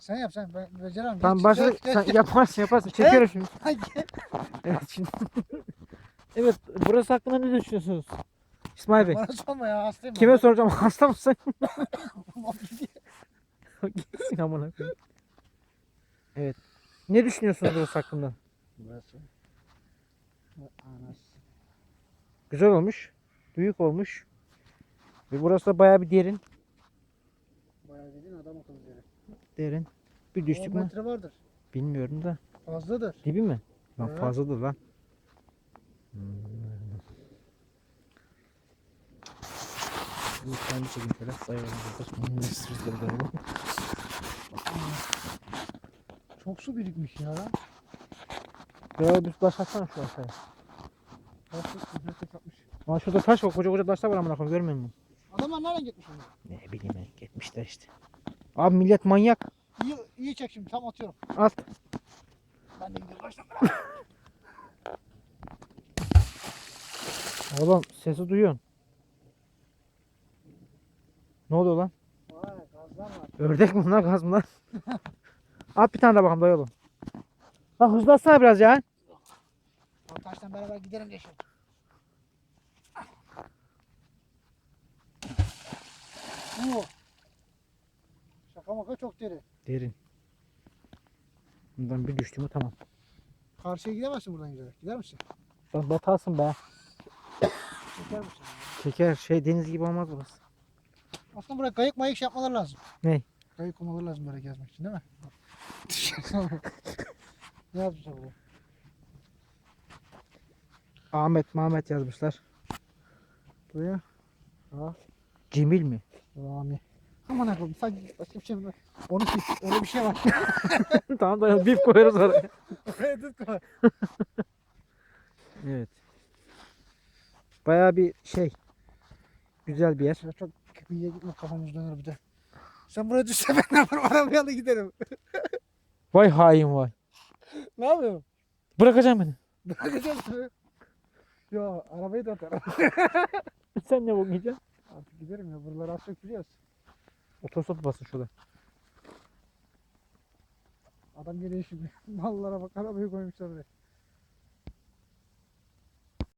Sen yap sen. Ben beceremem. Tamam Geç, başla. geç, geç, Sen geç. yaparsın yaparsın. Çekiyorum şimdi. Ay, geç. Evet şimdi. evet burası hakkında ne düşünüyorsunuz? İsmail Bey. Bana sorma ya hastayım. Kime soracağım? Hasta mısın? ben. Gitsin amına koyayım. Evet. Ne düşünüyorsunuz burası hakkında? Burası. Anas. Güzel olmuş. Büyük olmuş. Ve burası da bayağı bir derin. Bayağı dediğin adam akıllı. Derin. Bir düştük 10 mü? metre vardır. Bilmiyorum da. Fazladır. Dibi mi? Lan Evet. fazladır lan. Hmm. Bir tane çekeyim şöyle. Sayalım. Çok su birikmiş ya. Ya bir taş atsana şu aşağıya. Bak, bak, herkes yapmış. Aa şurada taş var. Koca koca taşlar var amına koyayım. Görmüyor musun? Adamlar nereden gitmiş onu? Ne bileyim ben. Gitmişler işte. Abi millet manyak. İyi, iyi çek şimdi tam atıyorum. At. Ben de gidiyorum. Başla. Oğlum sesi duyuyorsun. Ne oluyor lan? Vay gazlar var. Ördek mi bunlar gaz mı lan? At bir tane daha bakalım oğlum. Ha hızlatsana biraz ya. Arkadaşlar beraber gidelim de şimdi. Maka çok deri. Derin. Bundan bir düştü mü tamam. Karşıya gidemezsin buradan giderek. Gider misin? Bak batarsın be. Çeker misin? Çeker şey deniz gibi olmaz burası. Aslında buraya kayık mayık şey yapmaları lazım. Ney? Kayık olmaları lazım böyle gezmek için değil mi? ne yazmışlar buraya? Ahmet Mahmet yazmışlar. Buraya. Ha. Cemil mi? Rami. Aman akıllım sanki başka bir şey mi? Onu sil. Öyle bir şey var. tamam dayı bip koyarız oraya. Tut koy. Evet. Bayağı bir şey. Güzel bir yer. Şöyle çok köpeğe gitme kafamız döner bir de. Sen buraya düşse ben ne yaparım? Arabaya da giderim. Vay hain vay. ne yapıyorsun? Bırakacağım beni. Bırakacağım seni. Yo arabayı da atarım. Sen ne bakacaksın? Artık giderim ya. Buraları az çok biliyoruz. Otostop basın şurada. Adam geliyor şimdi. Mallara bak arabayı koymuşlar oraya.